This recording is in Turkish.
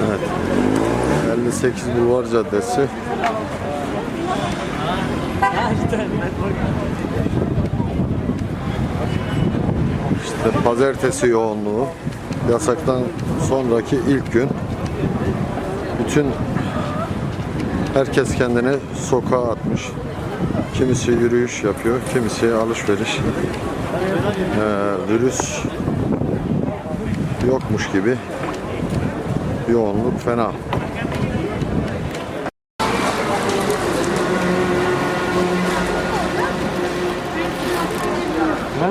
Evet. 58 Bulvar Caddesi. İşte pazartesi yoğunluğu. Yasaktan sonraki ilk gün. Bütün herkes kendini sokağa atmış. Kimisi yürüyüş yapıyor, kimisi alışveriş. Ee, virüs yokmuş gibi yoğunluk fena. Ne?